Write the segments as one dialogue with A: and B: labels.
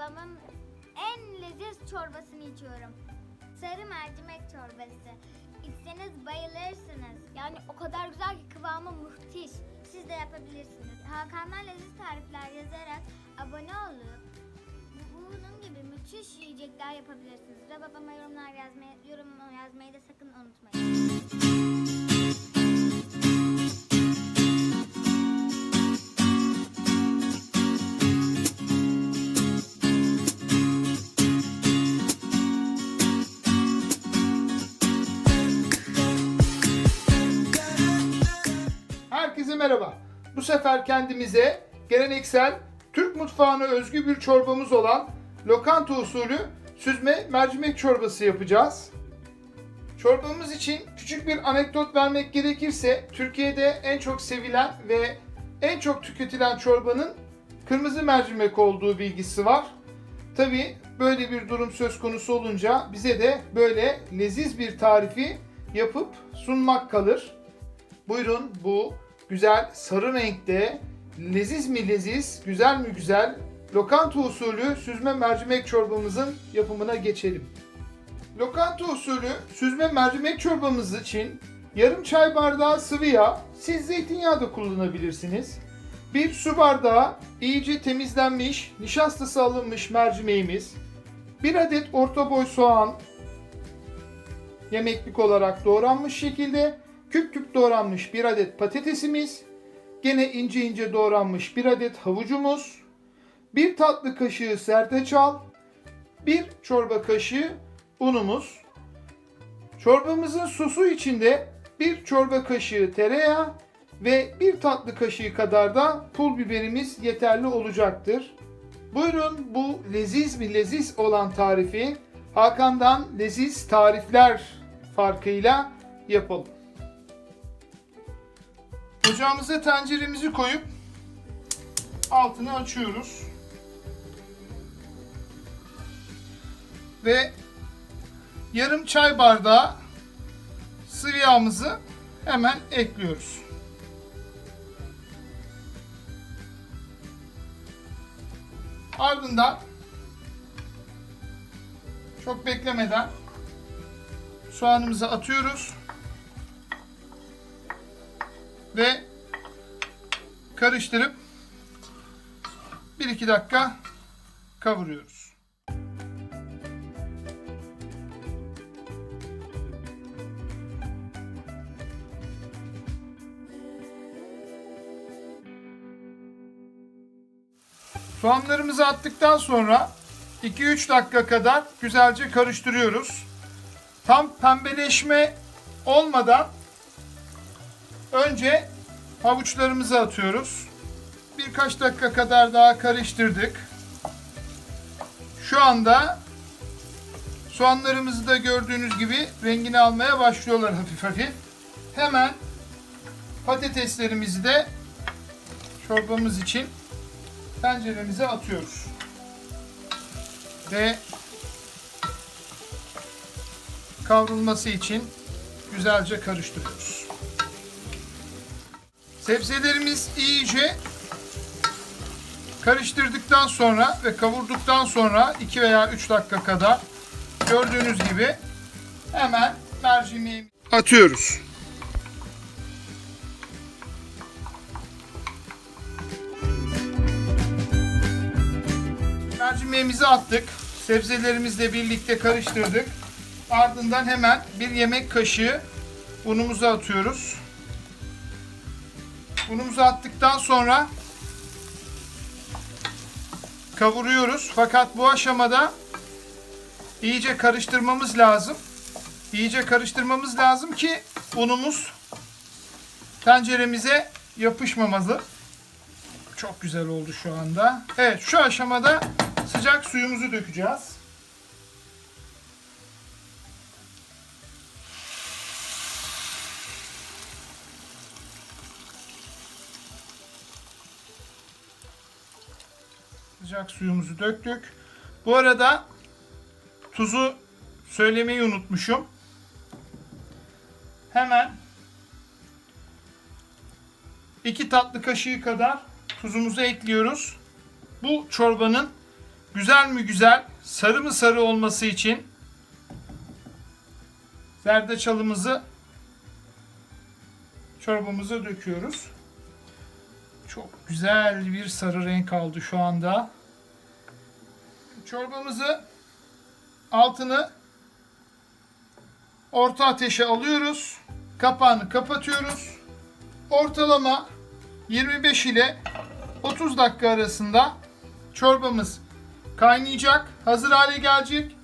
A: babamın en leziz çorbasını içiyorum. Sarı mercimek çorbası. İçseniz bayılırsınız. Yani o kadar güzel ki kıvamı muhtiş. Siz de yapabilirsiniz. Hakanlar Leziz Tarifler yazarak abone olup bunun gibi müthiş yiyecekler yapabilirsiniz. Ve babama yorumlar yazmayı, yorum yazmayı da sakın unutmayın.
B: Herkese merhaba. Bu sefer kendimize geleneksel Türk mutfağına özgü bir çorbamız olan lokanta usulü süzme mercimek çorbası yapacağız. Çorbamız için küçük bir anekdot vermek gerekirse Türkiye'de en çok sevilen ve en çok tüketilen çorbanın kırmızı mercimek olduğu bilgisi var. Tabi böyle bir durum söz konusu olunca bize de böyle leziz bir tarifi yapıp sunmak kalır. Buyurun bu güzel sarı renkte leziz mi leziz, güzel mi güzel lokanta usulü süzme mercimek çorbamızın yapımına geçelim. Lokanta usulü süzme mercimek çorbamız için yarım çay bardağı sıvı yağ, siz zeytinyağı da kullanabilirsiniz. Bir su bardağı iyice temizlenmiş, nişastası alınmış mercimeğimiz, bir adet orta boy soğan, yemeklik olarak doğranmış şekilde küp küp doğranmış bir adet patatesimiz, gene ince ince doğranmış bir adet havucumuz, bir tatlı kaşığı serteçal, bir çorba kaşığı unumuz. Çorbamızın sosu içinde bir çorba kaşığı tereyağı ve bir tatlı kaşığı kadar da pul biberimiz yeterli olacaktır. Buyurun bu leziz mi leziz olan tarifi Hakan'dan leziz tarifler farkıyla yapalım. Ocağımıza tenceremizi koyup altını açıyoruz. Ve yarım çay bardağı sıvı yağımızı hemen ekliyoruz. Ardından çok beklemeden soğanımızı atıyoruz. Ve karıştırıp 1-2 dakika kavuruyoruz. Soğanlarımızı attıktan sonra 2-3 dakika kadar güzelce karıştırıyoruz. Tam pembeleşme olmadan önce havuçlarımızı atıyoruz. Birkaç dakika kadar daha karıştırdık. Şu anda soğanlarımızı da gördüğünüz gibi rengini almaya başlıyorlar hafif hafif. Hemen patateslerimizi de çorbamız için tenceremize atıyoruz. Ve kavrulması için güzelce karıştırıyoruz. Sebzelerimiz iyice karıştırdıktan sonra ve kavurduktan sonra 2 veya 3 dakika kadar gördüğünüz gibi hemen mercimeği atıyoruz. Mercimeğimizi attık. Sebzelerimizle birlikte karıştırdık. Ardından hemen bir yemek kaşığı unumuzu atıyoruz. Unumuzu attıktan sonra kavuruyoruz. Fakat bu aşamada iyice karıştırmamız lazım. İyice karıştırmamız lazım ki unumuz tenceremize yapışmamalı. Çok güzel oldu şu anda. Evet şu aşamada sıcak suyumuzu dökeceğiz. Sıcak suyumuzu döktük. Bu arada tuzu söylemeyi unutmuşum. Hemen 2 tatlı kaşığı kadar tuzumuzu ekliyoruz. Bu çorbanın güzel mi güzel, sarı mı sarı olması için zerdeçalımızı çorbamıza döküyoruz. Çok güzel bir sarı renk aldı şu anda. Çorbamızı altını orta ateşe alıyoruz. Kapağını kapatıyoruz. Ortalama 25 ile 30 dakika arasında çorbamız kaynayacak. Hazır hale gelecek.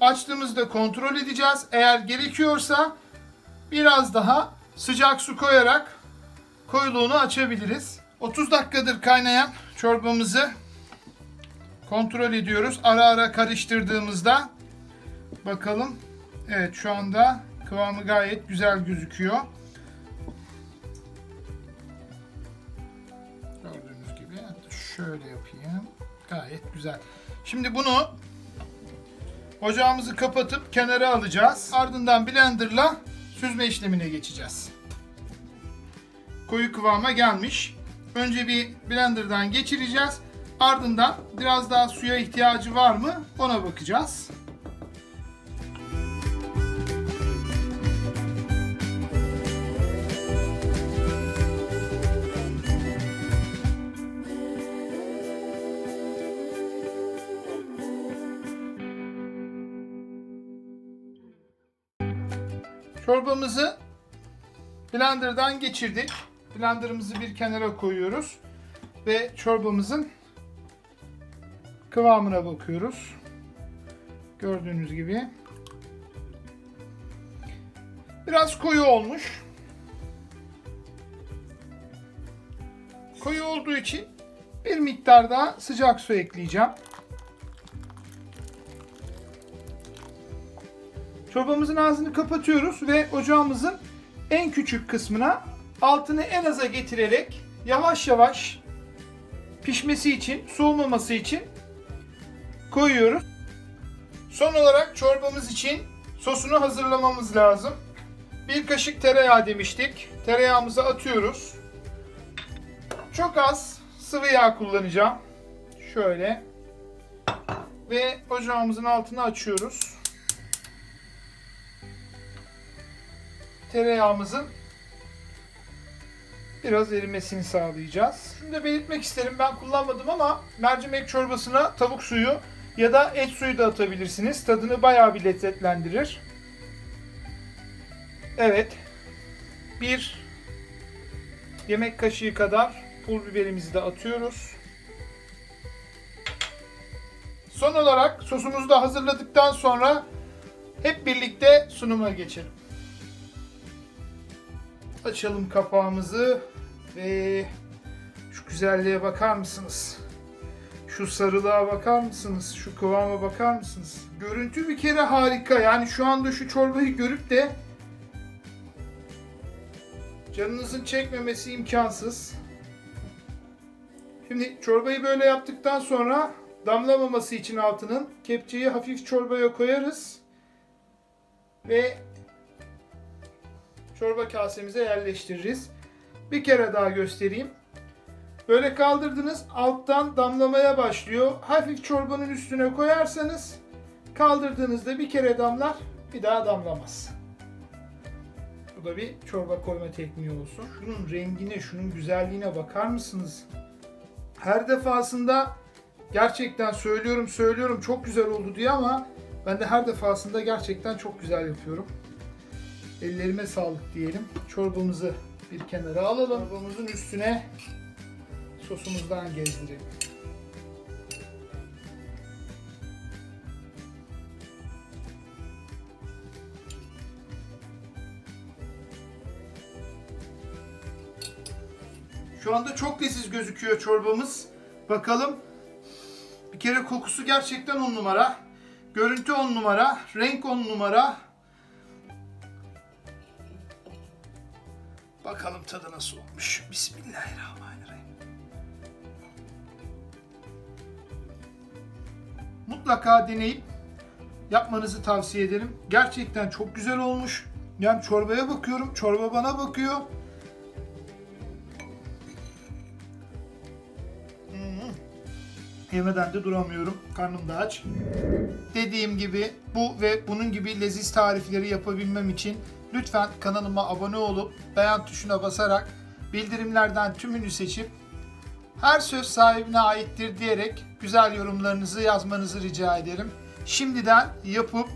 B: Açtığımızda kontrol edeceğiz. Eğer gerekiyorsa biraz daha sıcak su koyarak koyuluğunu açabiliriz. 30 dakikadır kaynayan çorbamızı kontrol ediyoruz. Ara ara karıştırdığımızda bakalım. Evet şu anda kıvamı gayet güzel gözüküyor. Gördüğünüz gibi şöyle yapayım. Gayet güzel. Şimdi bunu ocağımızı kapatıp kenara alacağız. Ardından blenderla süzme işlemine geçeceğiz. Koyu kıvama gelmiş. Önce bir blenderdan geçireceğiz. Ardından biraz daha suya ihtiyacı var mı ona bakacağız. Çorbamızı blenderdan geçirdik. Blenderımızı bir kenara koyuyoruz ve çorbamızın kıvamına bakıyoruz. Gördüğünüz gibi biraz koyu olmuş. Koyu olduğu için bir miktar daha sıcak su ekleyeceğim. Çorbamızın ağzını kapatıyoruz ve ocağımızın en küçük kısmına altını en aza getirerek yavaş yavaş pişmesi için, soğumaması için koyuyoruz. Son olarak çorbamız için sosunu hazırlamamız lazım. Bir kaşık tereyağı demiştik. Tereyağımızı atıyoruz. Çok az sıvı yağ kullanacağım. Şöyle. Ve ocağımızın altını açıyoruz. tereyağımızın biraz erimesini sağlayacağız. Şunu da belirtmek isterim ben kullanmadım ama mercimek çorbasına tavuk suyu ya da et suyu da atabilirsiniz. Tadını bayağı bir lezzetlendirir. Evet. Bir yemek kaşığı kadar pul biberimizi de atıyoruz. Son olarak sosumuzu da hazırladıktan sonra hep birlikte sunuma geçelim. Açalım kapağımızı ve şu güzelliğe bakar mısınız? Şu sarılığa bakar mısınız? Şu kıvama bakar mısınız? Görüntü bir kere harika. Yani şu anda şu çorbayı görüp de canınızın çekmemesi imkansız. Şimdi çorbayı böyle yaptıktan sonra damlamaması için altının kepçeyi hafif çorbaya koyarız. Ve çorba kasemize yerleştiririz. Bir kere daha göstereyim. Böyle kaldırdınız alttan damlamaya başlıyor. Hafif çorbanın üstüne koyarsanız kaldırdığınızda bir kere damlar bir daha damlamaz. Bu da bir çorba koyma tekniği olsun. Şunun rengine, şunun güzelliğine bakar mısınız? Her defasında gerçekten söylüyorum söylüyorum çok güzel oldu diye ama ben de her defasında gerçekten çok güzel yapıyorum. Ellerime sağlık diyelim. Çorbamızı bir kenara alalım. Çorbamızın üstüne sosumuzdan gezdirelim. Şu anda çok leziz gözüküyor çorbamız. Bakalım. Bir kere kokusu gerçekten on numara. Görüntü on numara. Renk on numara. Bakalım tadı nasıl olmuş. Bismillahirrahmanirrahim. Mutlaka deneyip yapmanızı tavsiye ederim. Gerçekten çok güzel olmuş. Yani çorbaya bakıyorum, çorba bana bakıyor. Hmm. Yemeden de duramıyorum. Karnım da aç. Dediğim gibi bu ve bunun gibi leziz tarifleri yapabilmem için lütfen kanalıma abone olup beğen tuşuna basarak bildirimlerden tümünü seçip her söz sahibine aittir diyerek güzel yorumlarınızı yazmanızı rica ederim. Şimdiden yapıp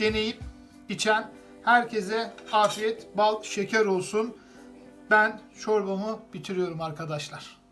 B: deneyip içen herkese afiyet, bal, şeker olsun. Ben çorbamı bitiriyorum arkadaşlar.